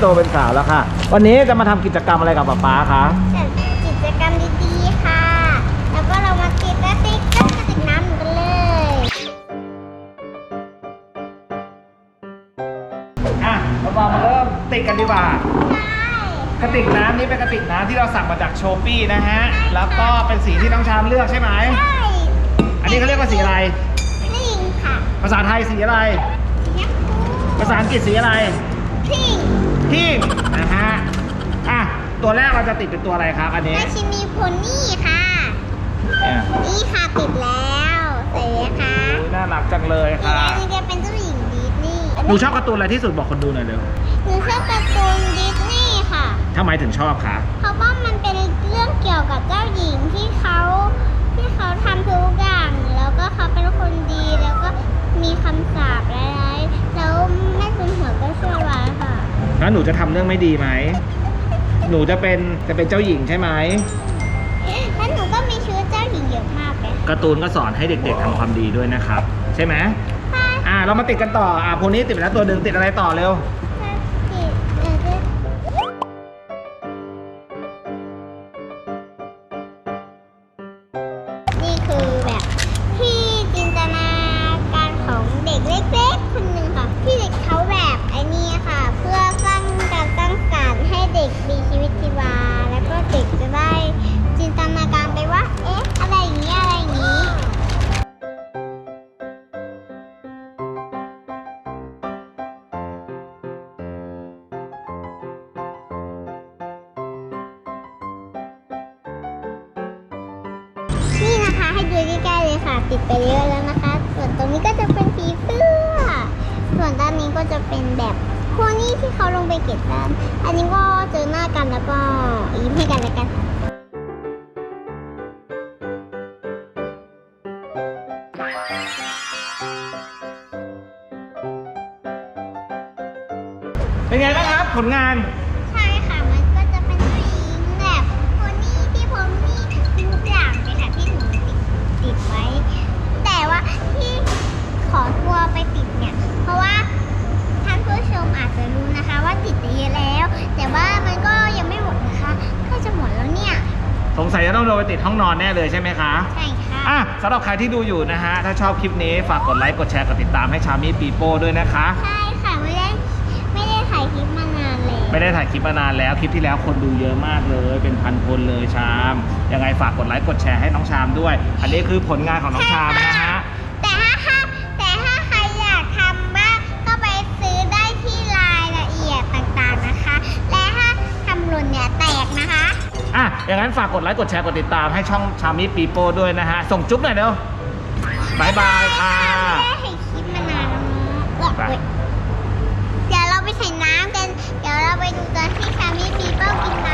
โตเป็นสาวแล้วค่ะ วันนี้จะมาทำกิจกรรมอะไรกับป๊าป๊าคะจัดกิจกรรมดีๆค่ะ แล้วก็เรามาติดสติกเกอร์กระติกน้ำหนูกันเลยอะเรามาเริ่มติดกันดีกว่าใช่กระติกน้ำนี้เป็นกระติกน้ำที่เราสั่งมาจากโชปี้นะฮะ แล้วก็เป็นสีที่น้องชามเลือกใช่ไหมใช่อันนี้เขาเรียกว่าสีอะไรพิงค่ะ ภาษาไทยสีอะไรยักษ์ภาษาอังกฤษสีอะไร พิงพิงนะฮะอะตัวแรกเราจะติดเป็นตัวอะไรครับอันนี้ราชินีโพนี่ค่ะ เนี่ยนี่ค่ะติดแล้วสวยไหมคะอุ๊ยน่ารักจังเลยอีกค่ะอันหนึงจะเป็นเจ้าหญิงดิสนีย์หนูชอบการ์ตูนอะไรที่สุดบอกคนดูหน่อยเร็วหนูชอบการ์ตูนดิสนีย์ค่ะ ทำไมถึงชอบคะเพราะว่ามันเป็นเรื่องเกี่ยวกับเจ้าหญิงที่เขาที่เขาทำทุกอย่าง แล้วก็เขาเป็นคนดีแล้วก็มีคำสาปร้ายๆแล้วแม่คุณหัวก็ชั่วร้ายค่ะ แล้วหนูจะทำเรื่องไม่ดีไหม หนูจะเป็นจะเป็นเจ้าหญิงใช่ไหม แล้วหนูก็มีชุดเจ้าหญิงเยอะมากเลยการ์ตูนก็สอนให้เด็กๆทำความดีด้วยนะครับ ใช่ไหมค่ะอ่าเรามาติดกันต่อ อ่าพวกนี้ติดไปแล้วตัวหนึ่งติดอะไรต่อเร็วติดเออติดนี่คือ ติดไปเยอะแล้วนะคะ ส่วนตรงนี้ก็จะเป็นผีเสื้อ ส่วนด้านนี้ก็จะเป็นแบบพวกนี้ที่เขาลงไปเก็บกันอันนี้ก็เจอหน้ากันแล้วก็ยิ้มให้กันแล้วกันเป็นไงบ้างครับผลงาน สงสัยจะต้องโดนไปติดห้องนอนแน่เลยใช่ไหมคะใช่ค่ะอะสำหรับใครที่ดูอยู่นะฮะ ถ้าชอบคลิปนี้ฝากกดไลค์ กดแชร์ กดติดตามให้ชามีปีโป้ด้วยนะคะ ใช่ค่ะไม่ได้ไม่ได้ถ่ายคลิปมานานเลยไม่ได้ถ่ายคลิปมานานแล้ว คลิปที่แล้วคนดูเยอะมากเลย เป็นพันคนเลยชาม ยังไงฝากกดไลค์ กดแชร์ให้น้องชามด้วย อันนี้คือผลงานของน้องชามนะฮะ อย่างนั้นฝากกดไลค์กดแชร์กดติดตามให้ช่องชามิปีโป้ด้วยนะฮะ ส่งจุ๊บหน่อยเด้วบายบายค่ะเดี๋ยวเราไปใส่น้ำกัน เดี๋ยวเราไปดูตอนที่ชามิปีโป้กินน้ำ